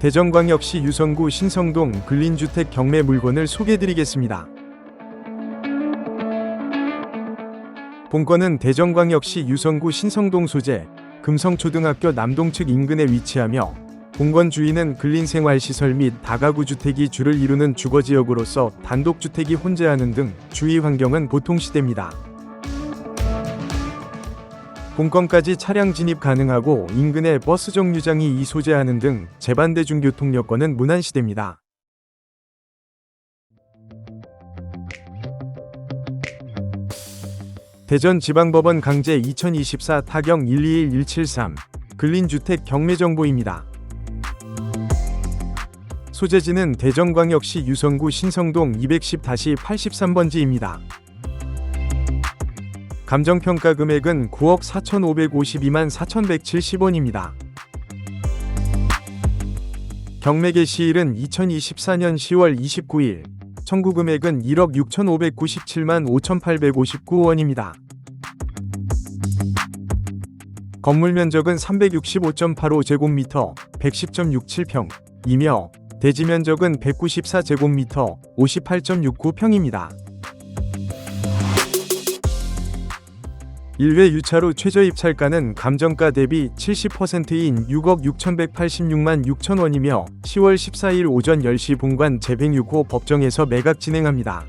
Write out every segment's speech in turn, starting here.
대전광역시 유성구 신성동 근린주택 경매 물건을 소개드리겠습니다. 본건은 대전광역시 유성구 신성동 소재 금성초등학교 남동측 인근에 위치하며 본건 주위는 근린생활시설 및 다가구 주택이 주를 이루는 주거지역으로서 단독주택이 혼재하는 등 주위 환경은 보통시대입니다. 본건까지 차량 진입 가능하고 인근에 버스 정류장이 이 소재하는 등 제반대중 교통 여건은 무난시대입니다. 대전지방법원 강제 2024 타경 121173 근린주택 경매정보입니다. 소재지는 대전광역시 유성구 신성동 210-83번지입니다. 감정평가 금액은 9억 4,552만 4,170원입니다. 경매 개시일은 2024년 10월 29일, 청구 금액은 1억 6,597만 5,859원입니다. 건물 면적은 365.85 제곱미터, 110.67평, 이며 대지 면적은 194 제곱미터, 58.69평입니다. 1회 유차로 최저 입찰가는 감정가 대비 70%인 6억 6,186만 6천원이며 10월 14일 오전 10시 본관 제106호 법정에서 매각 진행합니다.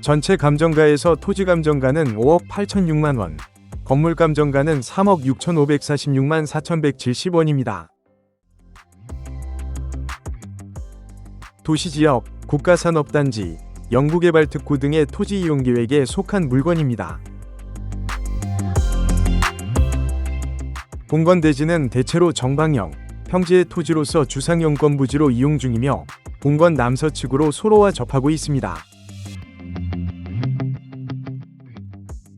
전체 감정가에서 토지 감정가는 5억 8,006만 원, 건물 감정가는 3억 6,546만 4,170원입니다. 도시지역, 국가산업단지, 영구개발특구 등의 토지 이용 계획에 속한 물건입니다. 본건 대지는 대체로 정방형, 평지의 토지로서 주상용권 부지로 이용 중이며 본건 남서측으로 소로와 접하고 있습니다.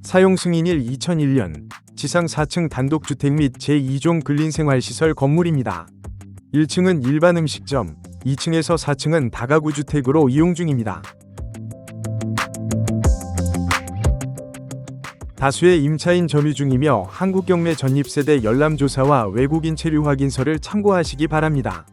사용 승인일 2001년 지상 4층 단독주택 및 제2종 근린생활시설 건물입니다. 1층은 일반 음식점, 2층에서 4층은 다가구 주택으로 이용 중입니다. 다수의 임차인 점유 중이며 한국경매 전입세대 열람조사와 외국인 체류 확인서를 참고하시기 바랍니다.